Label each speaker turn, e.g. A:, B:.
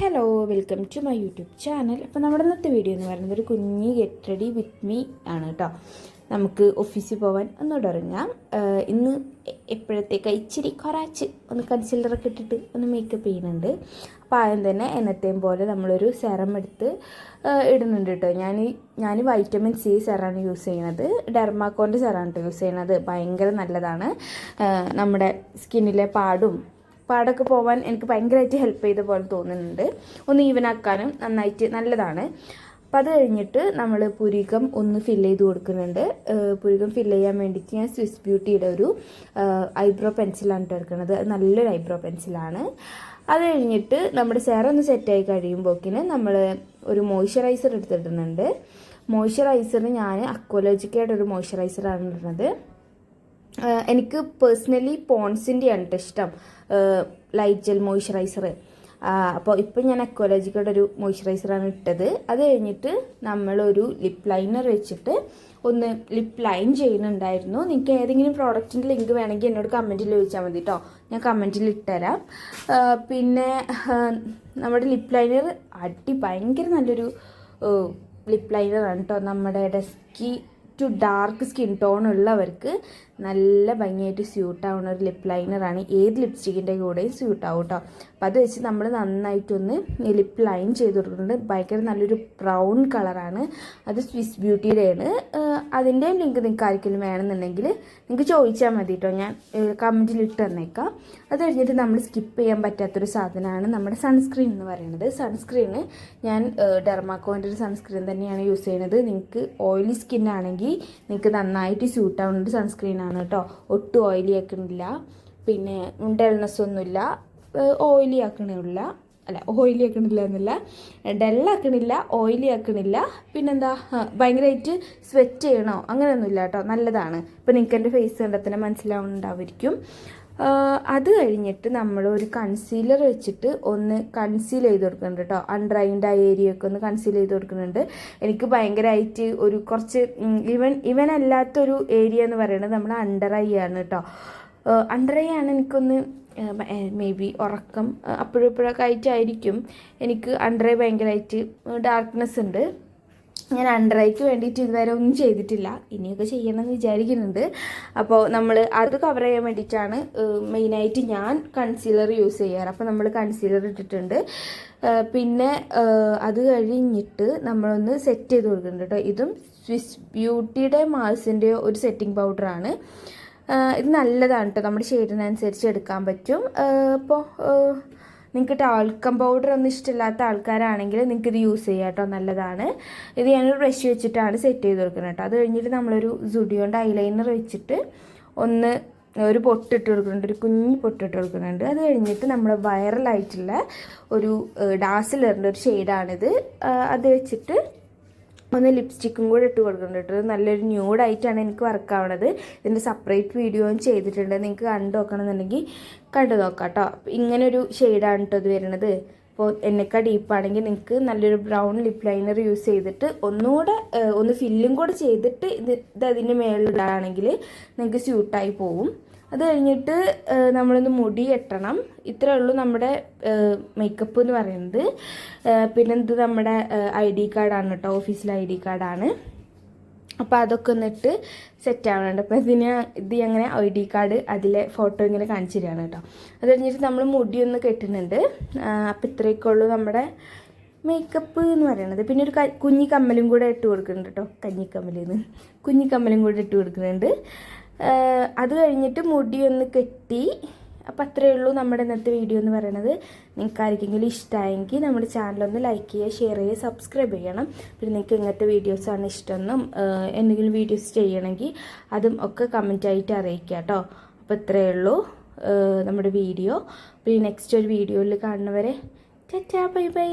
A: Hello welcome to my YouTube channel അപ്പോൾ നമ്മുടെ ഇന്നത്തെ വീഡിയോ എന്ന് പറയുന്നത് ഒരു കുഞ്ഞ് ഗെറ്റ് റെഡി വിത്ത് മീ ആണ് കേട്ടോ നമുക്ക് ഓഫീസിൽ പോകാൻ ഒന്നുകൂടെ ഇറങ്ങാം. ഇന്ന് എപ്പോഴത്തേക്ക് ഇച്ചിരി കുറച്ച് ഒന്ന് കൺസിലറൊക്കെ ഇട്ടിട്ട് ഒന്ന് മേക്കപ്പ് ചെയ്യുന്നുണ്ട്. അപ്പോൾ ആദ്യം തന്നെ എന്നത്തെയും പോലെ നമ്മളൊരു സെറം എടുത്ത് ഇടുന്നുണ്ട് കേട്ടോ ഞാൻ ഞാൻ വൈറ്റമിൻ സി സെറാണ് യൂസ് ചെയ്യുന്നത്. ഡെർമാക്കോന്റെ സെറാണ് യൂസ് ചെയ്യുന്നത്. ഭയങ്കര നല്ലതാണ്. നമ്മുടെ സ്കിന്നിലെ പാടും പാടൊക്കെ പോകാൻ എനിക്ക് ഭയങ്കരമായിട്ട് ഹെൽപ്പ് ചെയ്ത പോലെ തോന്നുന്നുണ്ട്. ഒന്ന് ഈവനാക്കാനും നന്നായിട്ട് നല്ലതാണ്. അപ്പം അത് കഴിഞ്ഞിട്ട് നമ്മൾ പുരികം ഒന്ന് ഫില്ല് ചെയ്ത് കൊടുക്കുന്നുണ്ട്. പുരികം ഫില്ല് ചെയ്യാൻ വേണ്ടിയിട്ട് ഞാൻ സ്വിസ് ബ്യൂട്ടിയുടെ ഒരു ഐബ്രോ പെൻസിലാണ് എടുക്കുന്നത്. അത് നല്ലൊരു ഐബ്രോ പെൻസിലാണ് അത് കഴിഞ്ഞിട്ട് നമ്മുടെ സെറം ഒന്ന് സെറ്റായി കഴിയുമ്പോക്കിന് നമ്മൾ ഒരു മോയ്സ്ചറൈസർ എടുത്തിടുന്നുണ്ട്. മോയ്സ്ചറൈസർ ഞാൻ അക്വലോജിക്കായിട്ടൊരു മോയ്സ്ചറൈസറാണ് ഇടുന്നത്. എനിക്ക് പേഴ്സണലി പോൺസിന്റെ ആണ് ട്ടോ ഇഷ്ടം. ലൈറ്റ് ജെൽ മോയ്സ്ചറൈസർ അപ്പോൾ ഇപ്പം ഞാൻ അക്വലോജിക്കയുടെ ഒരു മോയ്സ്ചറൈസറാണ് ഇട്ടത്. അത് കഴിഞ്ഞിട്ട് നമ്മളൊരു ലിപ്പ് ലൈനർ വെച്ചിട്ട് ഒന്ന് ലിപ്പ് ലൈൻ ചെയ്യുന്നുണ്ടായിരുന്നു. നിങ്ങൾക്ക് ഏതെങ്കിലും പ്രോഡക്റ്റിന്റെ ലിങ്ക് വേണമെങ്കിൽ എന്നോട് കമന്റിൽ ചോദിച്ചാൽ മതി കേട്ടോ ഞാൻ കമന്റിൽ ഇട്ടുതരാം പിന്നെ നമ്മുടെ ലിപ്പ് ലൈനർ അടി ഭയങ്കര നല്ലൊരു ലിപ്പ് ലൈനറാണ് കേട്ടോ നമ്മുടെ dusky to dark skin tone ഉള്ളവർക്ക് നല്ല ഭംഗിയായിട്ട് സ്യൂട്ട് ആവുന്ന ഒരു ലിപ് ലൈനറാണ് ഏത് ലിപ്സ്റ്റിക്കിന്റെ കൂടെയും സ്യൂട്ട് ആവും കേട്ടോ അപ്പോൾ അത് വെച്ച് നമ്മൾ നന്നായിട്ടൊന്ന് ലിപ്പ് ലൈൻ ചെയ്ത് കൊടുക്കുന്നുണ്ട്. ഭയങ്കര നല്ലൊരു ബ്രൗൺ കളറാണ് അത് സ്വിസ് ബ്യൂട്ടിയുടെയാണ് അതിന്റെയും ലിങ്ക് നിങ്ങൾക്ക് ആർക്കെങ്കിലും വേണമെന്നുണ്ടെങ്കിൽ നിങ്ങൾക്ക് ചോദിച്ചാൽ മതി കേട്ടോ. ഞാൻ കമന്റിൽ ഇട്ട് തന്നേക്കാം അത് കഴിഞ്ഞിട്ട് നമ്മൾ സ്കിപ്പ് ചെയ്യാൻ പറ്റാത്തൊരു സാധനമാണ് നമ്മുടെ സൺസ്ക്രീൻ എന്ന് പറയുന്നത്. സൺസ്ക്രീന് ഞാൻ ഡെർമാക്കോന്റെ ഒരു സൺസ്ക്രീൻ തന്നെയാണ് യൂസ് ചെയ്യുന്നത്. നിങ്ങൾക്ക് ഓയിലി സ്കിൻ ആണെങ്കിൽ നിങ്ങൾക്ക് നന്നായിട്ട് സ്യൂട്ട് ആവുന്ന ഒരു സൺസ്ക്രീൻ ആണ് കേട്ടോ. ഒട്ടും ഓയിലി ആക്കണില്ല പിന്നെ ഡൾനെസ് ഒന്നുമില്ല. ഓയിലി ആക്കണില്ല അല്ല ഓയിലി ആക്കണില്ല എന്നല്ല. ഡെല്ലാക്കണില്ല ഓയിലി ആക്കണില്ല. പിന്നെന്താ ഭയങ്കരമായിട്ട് സ്വെറ്റ് ചെയ്യണോ? അങ്ങനെയൊന്നുമില്ല കേട്ടോ. നല്ലതാണ്. ഇപ്പം നിങ്ങൾക്ക് എന്റെ ഫേസ് കണ്ടത്തിന് മനസ്സിലാവുന്നുണ്ടാവുമായിരിക്കും. ആ, അത് കഴിഞ്ഞിട്ട് നമ്മൾ ഒരു കൺസീലർ വെച്ചിട്ട് ഒന്ന് കൺസീൽ ചെയ്ത് കൊടുക്കുന്നുണ്ട് കേട്ടോ. അൺഡ്രൈൻഡ് ആയ ഏരിയ ഒക്കെ ഒന്ന് കൺസീൽ ചെയ്ത് കൊടുക്കുന്നുണ്ട്. എനിക്ക് ഭയങ്കരമായിട്ട് ഒരു കുറച്ച് ഇവൻ ഇവൻ അല്ലാത്തൊരു ഏരിയ എന്ന് പറയുന്നത് നമ്മൾ അണ്ടർ ഐ ആണ് കേട്ടോ. ആണ് എനിക്കൊന്ന് മേ ബി ഉറക്കം അപ്പോഴപ്പോഴൊക്കെ ആയിട്ടായിരിക്കും. എനിക്ക് അണ്ടർ ഐ ഭയങ്കരമായിട്ട് ഡാർക്ക്നെസ് ഉണ്ട്. ഞാൻ അണ്ടറൈക്ക് വേണ്ടിയിട്ട് ഇതുവരെ ഒന്നും ചെയ്തിട്ടില്ല. ഇനിയൊക്കെ ചെയ്യണമെന്ന് വിചാരിക്കുന്നുണ്ട്. അപ്പോൾ നമ്മൾ അത് കവർ ചെയ്യാൻ വേണ്ടിയിട്ടാണ് മെയിനായിട്ട് ഞാൻ കൺസീലർ യൂസ് ചെയ്യാറ്. അപ്പോൾ നമ്മൾ കൺസീലർ ഇട്ടിട്ടുണ്ട്. പിന്നെ അത് കഴിഞ്ഞിട്ട് നമ്മളൊന്ന് സെറ്റ് ചെയ്ത് കൊടുക്കുന്നുണ്ട് കേട്ടോ. ഇതും സ്വിസ് ബ്യൂട്ടിയുടെ മാൾസിന്റെ ഒരു സെറ്റിംഗ് പൗഡറാണ് ഇത് നല്ലതാണ് കേട്ടോ നമ്മുടെ ഷെയ്ഡിനനുസരിച്ച് എടുക്കാൻ പറ്റും. ഇപ്പോൾ നിങ്ങൾക്ക് ടാൽക്കം പൗഡർ ഒന്നും ഇഷ്ടമില്ലാത്ത ആൾക്കാരാണെങ്കിൽ നിങ്ങൾക്ക് ഇത് യൂസ് ചെയ്യാം കേട്ടോ നല്ലതാണ്. ഇത് ഞാനൊരു ബ്രഷ് വെച്ചിട്ടാണ് സെറ്റ് ചെയ്ത് കൊടുക്കുന്നത് കേട്ടോ അത് കഴിഞ്ഞിട്ട് നമ്മളൊരു സുഡിയോണ്ട് ഐലൈനർ വെച്ചിട്ട് ഒന്ന് ഒരു പൊട്ടിട്ട് കൊടുക്കുന്നുണ്ട്. ഒരു കുഞ്ഞ് പൊട്ടിട്ട് കൊടുക്കുന്നുണ്ട്. അത് കഴിഞ്ഞിട്ട് നമ്മൾ വൈറലായിട്ടുള്ള ഒരു ഡാസിലറിന്റെ ഒരു ഷെയ്ഡാണിത് അത് വെച്ചിട്ട് ഒന്ന് ലിപ്സ്റ്റിക്കും കൂടെ ഇട്ട് കൊടുക്കുന്നുണ്ട് കേട്ടോ. നല്ലൊരു ന്യൂഡായിട്ടാണ് എനിക്ക് വർക്ക് ആവണത്. ഇതിന്റെ സെപ്പറേറ്റ് വീഡിയോയും ചെയ്തിട്ടുണ്ട്. നിങ്ങൾക്ക് കണ്ടു നോക്കണമെന്നുണ്ടെങ്കിൽ കണ്ടു നോക്കാം കേട്ടോ. ഇങ്ങനെ ഒരു ഷെയ്ഡാണ് കേട്ടോ ഇത് വരുന്നത്. അപ്പോൾ എന്നൊക്കെ ഡീപ്പാണെങ്കിൽ നിങ്ങൾക്ക് നല്ലൊരു ബ്രൗൺ ലിപ് ലൈനർ യൂസ് ചെയ്തിട്ട് ഒന്നുകൂടെ ഒന്ന് ഫില്ലും കൂടെ ചെയ്തിട്ട് ഇത് ഇത് അതിന്റെ മേളിലാണെങ്കിൽ നിങ്ങൾക്ക് സ്യൂട്ടായി പോവും. അത് കഴിഞ്ഞിട്ട് നമ്മളൊന്ന് മുടി എട്ടണം ഇത്രേ ഉള്ളൂ നമ്മുടെ മേക്കപ്പ് എന്ന് പറയുന്നത്. പിന്നെ ഇത് നമ്മുടെ ഐ ഡി കാർഡാണ് കേട്ടോ ഓഫീസിലെ ഐ ഡി കാർഡാണ് അപ്പോൾ അതൊക്കെ ഒന്നിട്ട് സെറ്റ് ആവണുണ്ട്. അപ്പോൾ ഇതിന് ഇത് അങ്ങനെ ഐ ഡി കാർഡ് അതിലെ ഫോട്ടോ ഇങ്ങനെ കാണിച്ചു തരികയാണ് കേട്ടോ. അത് കഴിഞ്ഞിട്ട് നമ്മൾ മുടി ഒന്ന് കെട്ടുന്നുണ്ട്. അപ്പോൾ ഇത്രയൊക്കെ ഉള്ളൂ നമ്മുടെ മേക്കപ്പ് എന്ന് പറയുന്നത്. പിന്നെ ഒരു കുഞ്ഞിക്കമ്മലും കുഞ്ഞി കമ്മലും കൂടെ ഇട്ട് കൊടുക്കുന്നുണ്ട് കേട്ടോ. കഞ്ഞിക്കമ്മലിന്ന് കുഞ്ഞി കമ്മലും കൂടെ ഇട്ട് കൊടുക്കുന്നുണ്ട്. അത് കഴിഞ്ഞിട്ട് മുടിയൊന്ന് കെട്ടി. അപ്പം അത്രയേ ഉള്ളൂ നമ്മുടെ ഇന്നത്തെ വീഡിയോ എന്ന് പറയുന്നത് നിങ്ങൾക്ക് ആർക്കെങ്കിലും ഇഷ്ടമായെങ്കിൽ നമ്മുടെ ചാനലൊന്ന് ലൈക്ക് ചെയ്യുക ഷെയർ ചെയ്യുക സബ്സ്ക്രൈബ് ചെയ്യണം. പിന്നെ നിങ്ങൾക്ക് ഇങ്ങനത്തെ വീഡിയോസാണ് ഇഷ്ടമെന്നും എന്തെങ്കിലും വീഡിയോസ് ചെയ്യണമെങ്കിൽ അതും ഒക്കെ കമന്റായിട്ട് അറിയിക്കുക കേട്ടോ. അപ്പോൾ ഇത്രയേ ഉള്ളൂ നമ്മുടെ വീഡിയോ. പിന്നെ നെക്സ്റ്റ് ഒരു വീഡിയോയിൽ കാണുന്നവരെ ടാറ്റാ ബൈ ബൈ